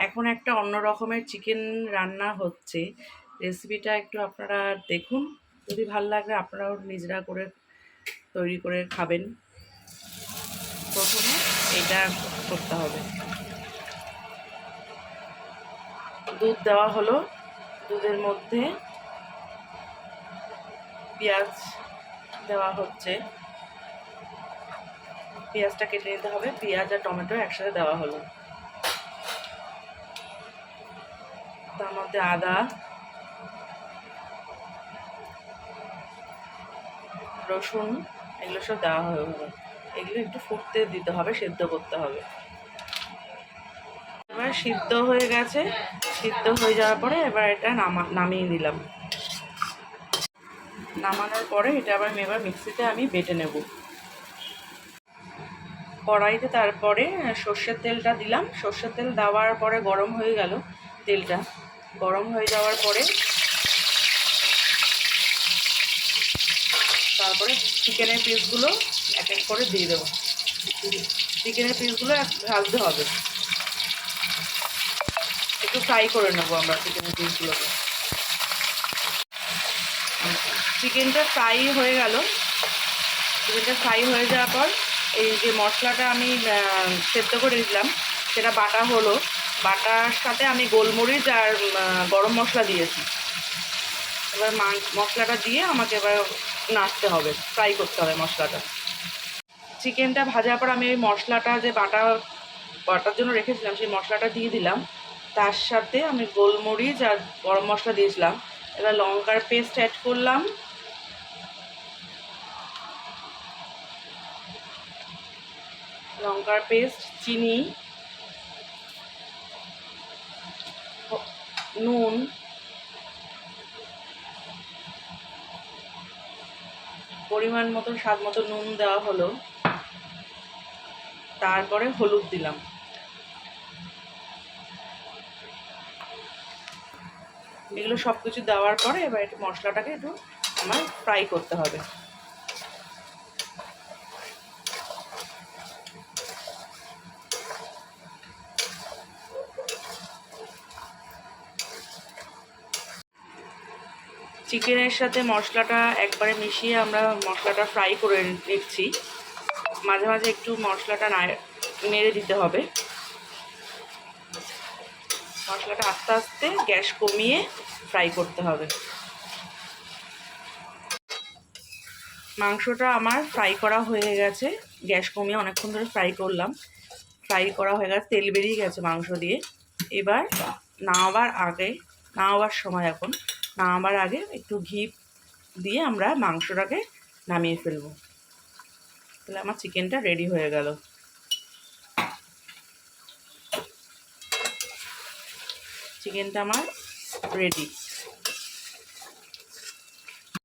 এখন একটা অন্য রকমের চিকেন রান্না হচ্ছে। রেসিপিটা একটু আপনারা দেখুন। যদি ভালো লাগে আপনারাও নিজেরা করে তৈরি করে খাবেন। প্রথমে এটা করতে হবে। দুধ দেওয়া হলো। দুধের মধ্যে পেঁয়াজ দেওয়া হচ্ছে। পেঁয়াজটা কেটে নিতে হবে। পেঁয়াজ আর টমেটো একসাথে দেওয়া হলো। মধ্যে আদা। রসুন, এগুলো সব দেওয়া হবে এগুলো একটু ফুটতে দিতে হবে, সেদ্ধ করতে হবে। এবার সিদ্ধ হয়ে গেছে। সিদ্ধ হয়ে যাওয়ার পরে এবার এটা নামা নামিয়ে দিলাম। নামানোর পরে এটা আবার আমি এবার মিক্সিতে আমি বেটে নেব। কড়াইতে তারপরে সর্ষের তেলটা দিলাম। সর্ষের তেল দেওয়ার পরে গরম হয়ে গেল তেলটা। গরম হয়ে যাওয়ার পরে তারপরে চিকেনের পিসগুলো এক এক করে দিয়ে দেবো। চিকেনের পিসগুলো ভাজতে হবে। একটু ফ্রাই করে নেব আমরা চিকেনের পিসগুলোকে চিকেনটা ফ্রাই হয়ে গেল। চিকেনটা ফ্রাই হয়ে যাওয়ার পর এই যে মশলাটা আমি সেদ্ধ করে দিলাম সেটা বাটা হলো। বাটার সাথে আমি গোলমরিচ আর গরম মশলা দিয়েছি। এবার মশলাটা দিয়ে আমাকে এবার নাড়তে হবে। ফ্রাই করতে হবে মশলাটা। চিকেনটা ভাজার পর আমি ওই মশলাটা যে বাটা, বাটার জন্য রেখেছিলাম, সেই মশলাটা দিয়ে দিলাম। তার সাথে আমি গোলমরিচ আর গরম মশলা দিয়েছিলাম। এবার লঙ্কার পেস্ট অ্যাড করলাম। লঙ্কার পেস্ট চিনি নুন। পরিমাণ মতো স্বাদ মতো নুন দেওয়া হলো। তারপরে হলুদ দিলাম। এগুলো সব কিছু দেওয়ার পরে এবার একটু মশলাটাকে একটু আমার ফ্রাই করতে হবে। চিকেনের সাথে মশলাটা একবারে মিশিয়ে আমরা মশলাটা ফ্রাই করে নিচ্ছি। মাঝে মাঝে একটু মশলাটা নেড়ে দিতে হবে। মশলাটা আস্তে আস্তে গ্যাস কমিয়ে ফ্রাই করতে হবে। মাংসটা আমার ফ্রাই করা হয়ে গেছে। গ্যাস কমিয়ে অনেকক্ষণ ধরে ফ্রাই করলাম। ফ্রাই করা হয়ে গেছে, তেল বেরিয়ে গেছে মাংস দিয়ে। এবার নামাবার আগে, নামাবার সময় এখন নামাবার আগে একটু ঘি দিয়ে আমরা মাংসটাকে নামিয়ে ফেলব। তাহলে আমার চিকেনটা রেডি হয়ে গেল। চিকেনটা আমার রেডি